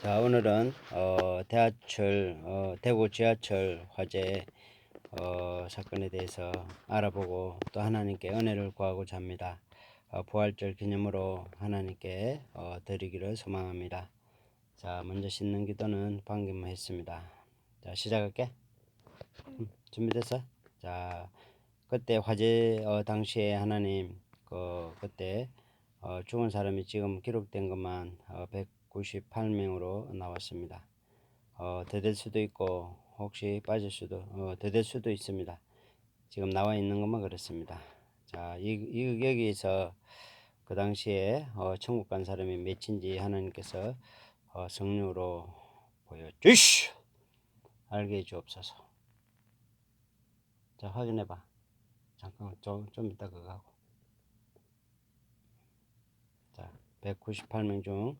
자 오늘은 어, 대하철 어, 대구 지하철 화재 어, 사건에 대해서 알아보고 또 하나님께 은혜를 구하고자 합니다. 어, 부활절 기념으로 하나님께 어, 드리기를 소망합니다. 자 먼저 씻는 기도는 방금 했습니다. 자 시작할게. 음, 준비됐어? 자 그때 화재 어, 당시에 하나님 그 그때 어, 죽은 사람이 지금 기록된 것만 어, 198명으로 나왔습니다. 어, 더 될 수도 있고 혹시 빠질 수도 어, 더 될 수도 있습니다. 지금 나와 있는 것만 그렇습니다. 자, 이, 이 여기에서 그 당시에 어, 천국 간 사람이 몇인지 하나님께서 어, 성령으로 보여주시 알게 해주옵소서. 자, 확인해봐. 잠깐 좀, 좀 이따 그거 하고. 자, 198명 중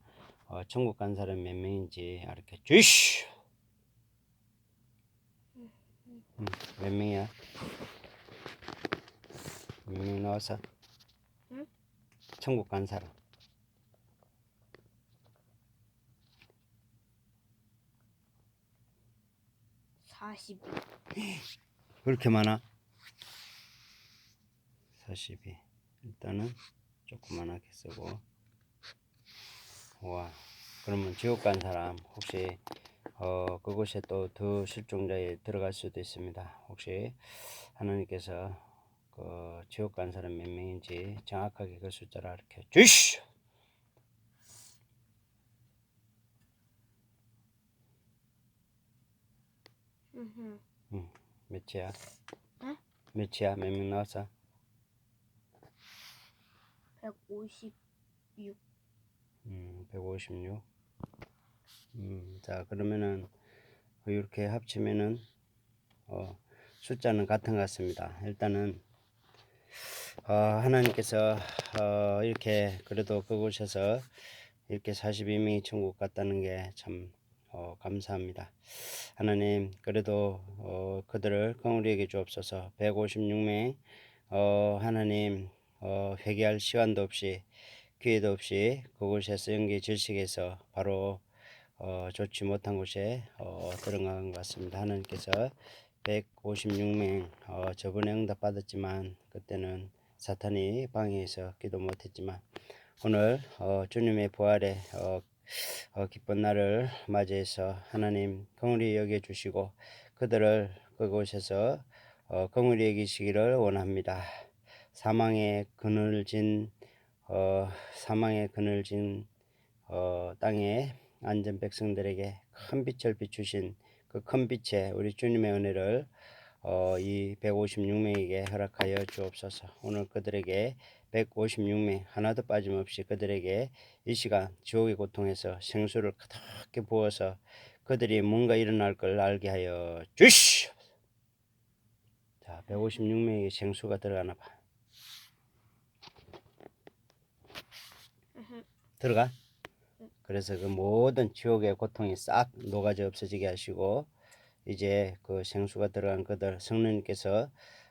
어, 천국 간 사람 몇 명인지 알게 주시. 음, 몇 명이야? 몇 명 나왔어? 응? 천국 간 사람. 사십. 그렇게 많아? 42. 일단은 조그만하게 쓰고. 와. 그러면 지옥 간 사람 혹시 어 그곳에 또 더 실종자에 들어갈 수도 있습니다. 혹시 하나님께서 그 지옥 간 사람 몇 명인지 정확하게 그 숫자를 알려 주시오. 음. 몇이야? 응? 몇이야? 몇 명 나왔어? 백오십육. 음, 156. 음, 자, 그러면은 이렇게 합치면은 어, 숫자는 같은 것 같습니다. 일단은 어, 하나님께서 어, 이렇게 그래도 그곳에서 이렇게 42명이 천국 갔다는 게참 어, 감사합니다. 하나님 그래도 어, 그들을 긍휼히 여겨 주옵소서. 156명 어, 하나님 어, 회개할 시간도 없이 기회도 없이 그곳에서 연기 질식에서 바로 어, 좋지 못한 곳에 어, 들어간 것 같습니다. 하나님께서 156명 어, 저번에 응답 받았지만 그때는 사탄이 방해해서 기도 못했지만 오늘 어, 주님의 부활에 어, 어, 기쁜 날을 맞이해서 하나님 긍휼히 여겨 주시고 그들을 그곳에서 어, 긍휼히 여기시기를 원합니다. 사망의 그늘 진 어, 사망의 그늘 진 어, 땅에 안전 백성들에게 큰 빛을 비추신 그 큰 빛에 우리 주님의 은혜를 어, 이 156명에게 허락하여 주옵소서. 오늘 그들에게 156명 하나도 빠짐없이 그들에게 이 시간 지옥의 고통에서 생수를 가득히 부어서 그들이 뭔가 일어날 걸 알게 하여 주시오. 자, 156명에게 생수가 들어가나 봐. 들어가? 그래서 그 모든 지옥의 고통이 싹 녹아져 없어지게 하시고 이제 그 생수가 들어간 그들 성령님께서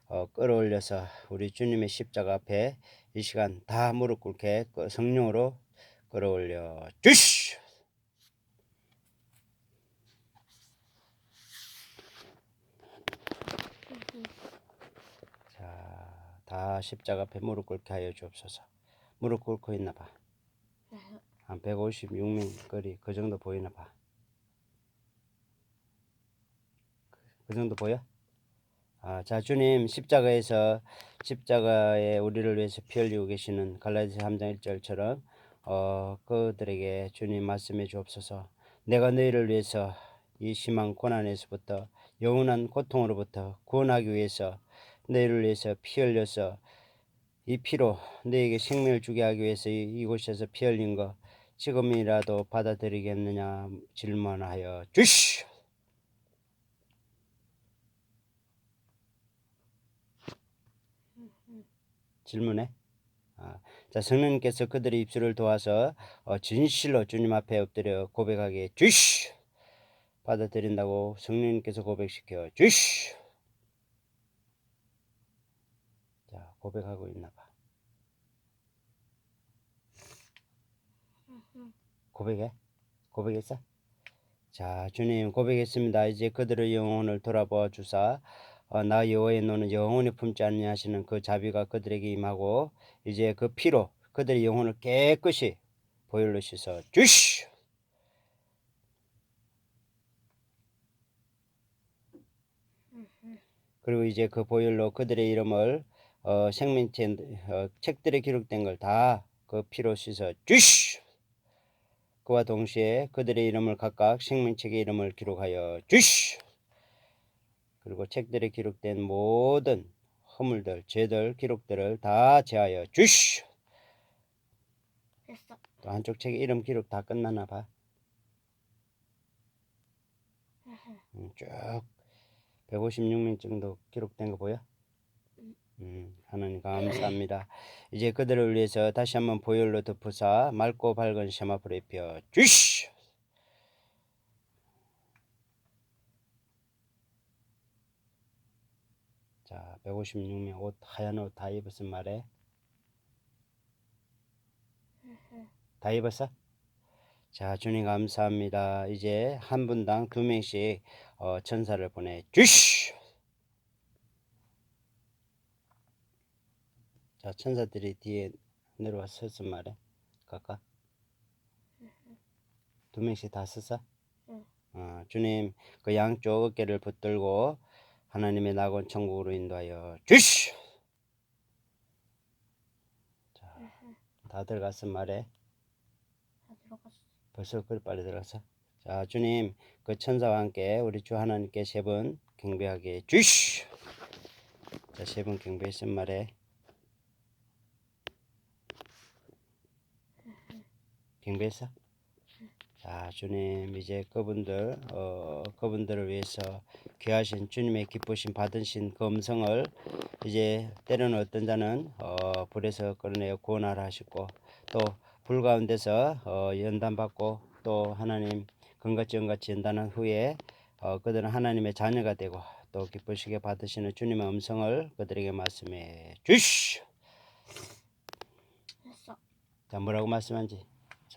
어, 끌어올려서 우리 주님의 십자가 앞에 이 시간 다 무릎 꿇게 그 성령으로 끌어올려 주시오. 자, 다 십자가 앞에 무릎 꿇게 하여 주옵소서. 무릎 꿇고 있나 봐. 한 156명 거리 그 정도 보이나 봐. 그 정도 보여? 아, 자 주님 십자가에서 십자가에 우리를 위해서 피 흘리고 계시는 갈라디아 3장 1절처럼 어, 그들에게 주님 말씀해 주옵소서. 내가 너희를 위해서 이 심한 고난에서부터 영원한 고통으로부터 구원하기 위해서 너희를 위해서 피 흘려서 이 피로 너에게 생명을 주게 하기 위해서 이- 이곳에서 피 흘린 거 지금이라도 받아들이겠느냐 질문하여 주시오. 질문해. 아, 자 성령님께서 그들의 입술을 도와서 어, 진실로 주님 앞에 엎드려 고백하게 주시오. 받아들인다고 성령님께서 고백시켜 주시오. 자 고백하고 있나 봐. 고백해? 고백했어? 자, 주님 고백했습니다. 이제 그들의 영혼을 돌아보아 주사 어, 나 여호와의 노는 영원히 품지 아니하시는 그 자비가 그들에게 임하고 이제 그 피로 그들의 영혼을 깨끗이 보혈로 씻어 주시. 그리고 이제 그 보혈로 그들의 이름을 어, 생명체 어, 책들에 기록된 걸 다 그 피로 씻어 주시. 그와 동시에 그들의 이름을 각각 생명책의 이름을 기록하여 주시. 그리고 책들에 기록된 모든 허물들, 죄들, 기록들을 다 제하여 주시. 됐어. 또 한쪽 책에 이름 기록 다 끝나나 봐. 음, 쭉 156명 정도 기록된 거 보여? 음, 하나님 감사합니다. 이제 그들을 위해서 다시 한번 보혈로 덮으사 맑고 밝은 세마포로 입혀 주시. 자, 156명 옷 하얀 옷 다 입었은 말에 다 입었어? 자, 주님 감사합니다. 이제 한 분당 두 명씩 어, 천사를 보내 주시. 자, 천사들이 뒤에 내려와 섰은 말에 가까 두 명씩 다 섰어? 응. 어, 주님 그 양쪽 어깨를 붙들고 하나님의 낙원 천국으로 인도하여 주시. 자, 다 들어갔은 말에 다 들어갔어. 벌써 그리 빨리 들어갔어. 자, 주님, 그 천사와 함께 우리 주 하나님께 세 번 경배하게 주시. 자, 세 번 경배했은 말에 경배했어? 자, 주님, 이제 그분들, 어, 그분들을 위해서 귀하신 주님의 기쁘신 받으신 그 음성을 이제 때로는 어떤 자는 어, 불에서 끌어내어 구원하라 하시고 또 불 가운데서 어, 연단 받고 또 하나님 은같이 연단한 후에 어, 그들은 하나님의 자녀가 되고 또 기쁘시게 받으시는 주님의 음성을 그들에게 말씀해 주시. 됐어. 자, 뭐라고 말씀한지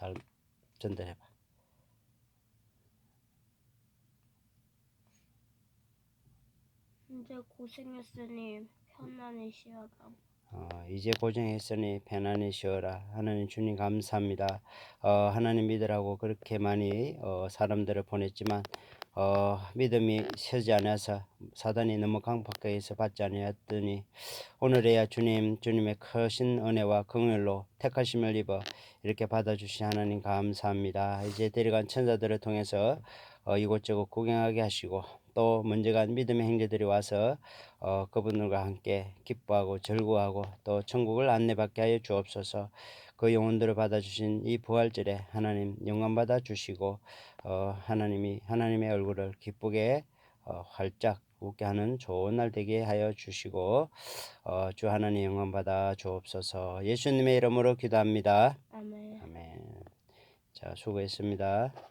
잘 전달해봐. 이제 고생했으니 편안히 쉬어라. 어, 이제 고생했으니 편안히 쉬어라. 하나님 주님 감사합니다. 어, 하나님 믿으라고 그렇게 많이 어, 사람들을 보냈지만 어, 믿음이 서지 않아서 사단이 너무 강팍하게 해서 받지 아니하더니 오늘에야 주님 주님의 크신 은혜와 긍휼로 택하심을 입어 이렇게 받아주신 하나님 감사합니다. 이제 데려간 천사들을 통해서 어, 이곳저곳 구경하게 하시고 또 먼저간 믿음의 형제들이 와서 어, 그분들과 함께 기뻐하고 즐거워하고 또 천국을 안내받게 하여 주옵소서. 그 영혼들을 받아주신 이 부활절에 하나님 영광 받아 주시고 어, 하나님이 하나님의 얼굴을 기쁘게 어, 활짝 웃게 하는 좋은 날 되게 하여 주시고 어, 주 하나님 영광 받아 주옵소서. 예수님의 이름으로 기도합니다. 아멘. 아멘. 자 수고했습니다.